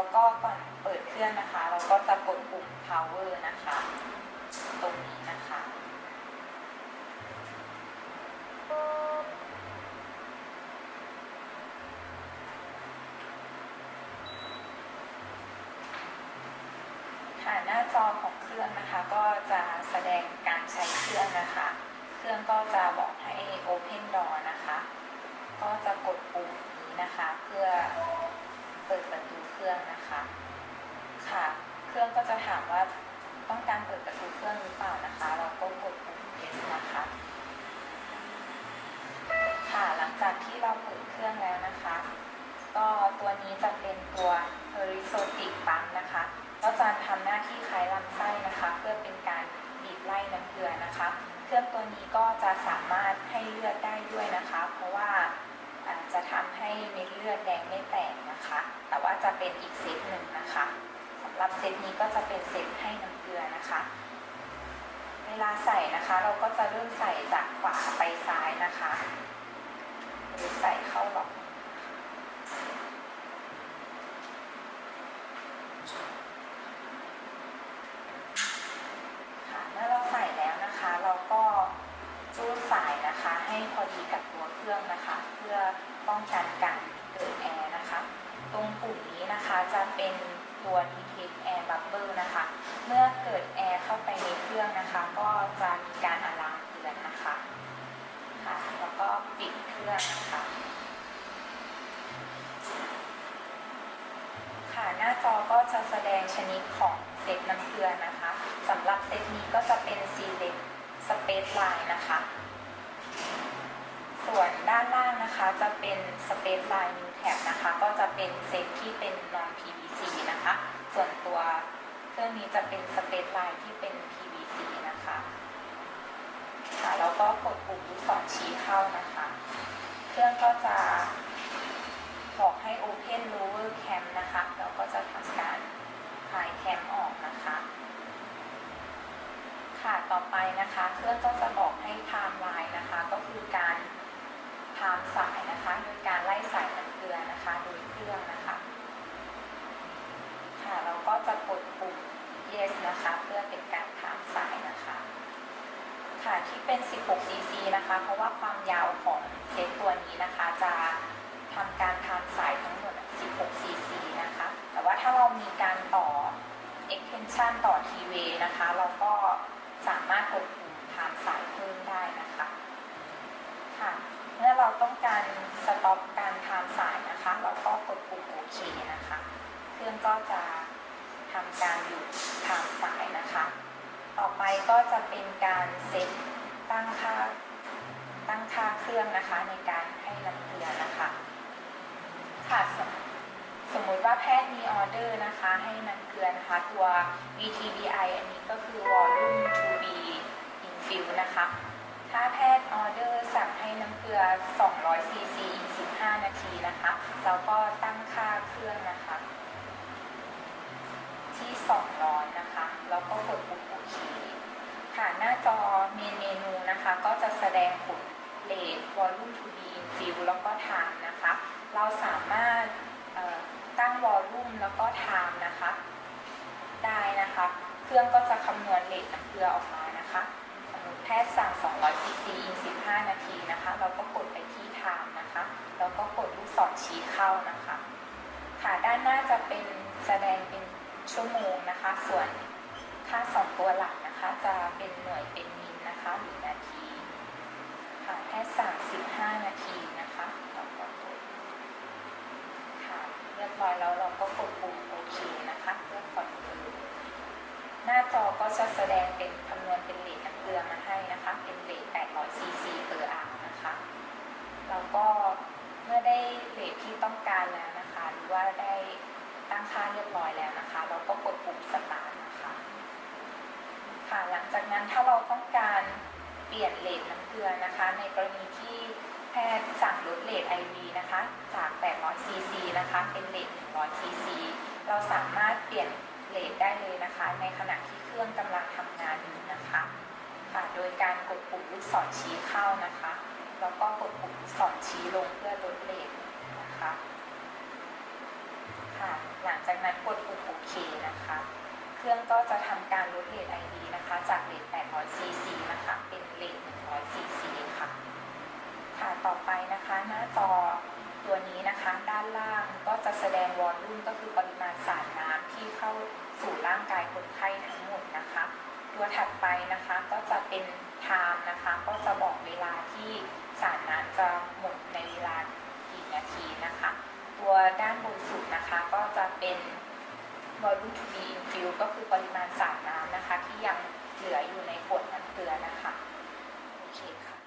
แล้วก็ก่อนเปิดเครื่องนะคะ เราก็จะกดปุ่ม power นะคะ ตรงนี้นะคะ ค่ะหน้าจอของเครื่องนะคะ ก็จะแสดงการใช้เครื่องนะคะ เครื่องก็จะบอกให้ open door นะคะ ก็จะกดปุ่มนี้นะคะเพื่อ ปิดประตูเครื่องนะคะ ค่ะ เครื่องก็จะถามว่าต้องการเปิดประตูเครื่องหรือเปล่านะคะ เราก็กดปุ่ม yes นะคะ ค่ะ หลังจากที่เราเปิดเครื่องแล้วนะคะ ก็ตัวนี้จะเป็นตัว Horizotic Pump นะคะ ก็จะทำหน้าที่คล้ายลำไส้นะคะ เพื่อเป็นการบีบไล่น้ำเกลือนะคะ เครื่องตัวนี้ก็จะสามารถให้เลือดได้ ลือดแดงไม่แตกนะคะ แต่ว่าจะเป็นอีกเซตหนึ่งนะคะสำหรับเซตนี้ก็จะเป็นเซตให้น้ำเกลือนะคะ เวลาใส่นะคะ เราก็จะเริ่มใส่จากขวาไปซ้ายนะคะหรือใส่เข้าหลอด ค่ะเมื่อเราใส่แล้วนะคะ เราก็จูดสายนะคะ ให้พอดีกับตัวเครื่องนะคะ เพื่อป้องกันการเกิดแอร์นะคะ ตรงปุ่ม นะคะจะเป็นตัว detect air bubble นะคะ เมื่อเกิดแอร์เข้าไปในเครื่องนะคะ ก็จะมีการอะลามเตือนนะคะค่ะแล้วก็ปิดเครื่องนะคะค่ะหน้าจอก็จะแสดงชนิดของเซตน้ำเกลือนะคะสำหรับเซตนี้ก็จะเป็น select space line นะคะ ส่วนด้านล่างนะคะจะเป็น space line new tab นะคะ ก็จะเป็นเซตที่เป็น non PVC นะคะ ส่วนตัวเครื่องนี้จะเป็น space line ที่เป็น PVC นะคะค่ะแล้วก็กดปุ่มลูกศรชี้เข้านะคะ เครื่องก็จะบอกให้ Open Lower Cam นะคะ เราก็จะทำการคลายแคมออกนะคะ ค่ะ ต่อไปนะคะ เครื่องก็จะบอกให้ Timeline นะคะ ก็คือการไทม์สายนะคะโดยการไล่สายน้ำเกลือนะคะโดยเครื่องนะคะค่ะเราก็จะกดปุ่ม Yes นะคะเพื่อเป็นการไทม์สายนะคะค่ะที่เป็น 16 cc นะคะ เพราะว่าความยาวของเซตตัวนี้นะคะ จะทำการทำสายทั้งหมด 16 cc นะคะ แต่ว่าถ้าเรามีการต่อ extension ต่อ T-way นะคะ เราก็สามารถกดปุ่มทำสายเพิ่มได้นะคะค่ะ มื่อเราต้องการสต็อปการทำสายนะคะ เราก็กดปุ่มโอเคนะคะ เครื่องก็จะทำการหยุดทำสายนะคะ ต่อไปก็จะเป็นการเซตตั้งค่าตั้งค่าเครื่องนะคะ ในการให้น้ำเกลือนะคะค่ะสมสมมุติว่าแพทย์มีออเดอร์นะคะ ให้น้ำเกลือนะคะ ตัว VTBI อันนี้ก็คือ volume to be infused นะคะ ถ้าแพทย์ออเดอร์สั่งให้น้ำเกลือ 200 cc อีก 15 นาทีนะคะเราก็ตั้งค่าเครื่องนะคะ ที่ 200 นะคะ แล้วก็กดปุ่มโอเคค่ะ หน้าจอเมนเมนูนะคะ ก็จะแสดงผลเลท volume to be infused แล้วก็ time นะคะ เราสามารถตั้ง volume แล้วก็ time นะคะ ได้นะคะ เครื่องก็จะคำนวณเลทน้ำเกลือออกมานะคะ แพทย์สั่ง 200 cc 15 นาทีนะคะ เราก็กดไปที่ time นะคะ แล้วก็กดลูกศรชี้เข้านะคะ ค่ะ ด้านหน้าจะเป็นแสดงเป็นชั่วโมงนะคะ ส่วนค่าสองตัวหลักนะคะ จะเป็นหน่วยเป็นมิลนะคะหรือนาที ค่ะแพทย์สั่ง 15 นาทีนะคะเราก็กดค่ะเรียบร้อยแล้วเราก็กดปุ่มโอเคนะคะเพื่อคอนเฟิร์มหน้าจอก็จะแสดงเป็น คำนเป็นเลทน้ำเกลือมาให้นะคะ เป็นเลท800 cc เปอร์อันะคะแล้วก็เมื่อได้เลทที่ต้องการแล้วนะคะ หรือว่าได้ตั้งค่าเรียบร้อยแล้วนะคะ เราก็กดปุ่มสตาร์ทนะคะค่ะหลังจากนั้นถ้าเราต้องการเปลี่ยนเลทน้ำเกลือนะคะ ในกรณีที่แพทย์สั่งลดเลท IV นะคะ จาก 800 cc นะคะ เป็นเลท100 cc เราสามารถเปลี่ยน เลทได้เลยนะคะ ในขณะที่เครื่องกำลังทำงานอยู่นะคะค่ะโดยการกดปุ่มลูกศรชี้เข้านะคะ แล้วก็กดปุ่มลูกศรชี้ลงเพื่อลดเลทนะคะค่ะหลังจากนั้นกดปุ่มโอเคนะคะ เครื่องก็จะทำการลดเลท ID นะคะ จากเลท800 cc นะคะเป็นเลท100 cc ค่ะค่ะต่อไปนะคะหน้าจอตัวนี้นะคะด้านล่าง จะแสดงวอลลุ่มก็คือปริมาณสารน้ำที่เข้าสู่ร่างกายคนไข้ทั้งหมดนะคะ ตัวถัดไปนะคะก็จะเป็นไทม์นะคะ ก็จะบอกเวลาที่สารน้ำจะหมดในเวลากี่นาทีนะคะ ตัวด้านบนสุดนะคะก็จะเป็น volume to be infused ก็คือปริมาณสารน้ำนะคะ ที่ยังเหลืออยู่ในขวดน้ำเกลือนะคะ โอเคค่ะ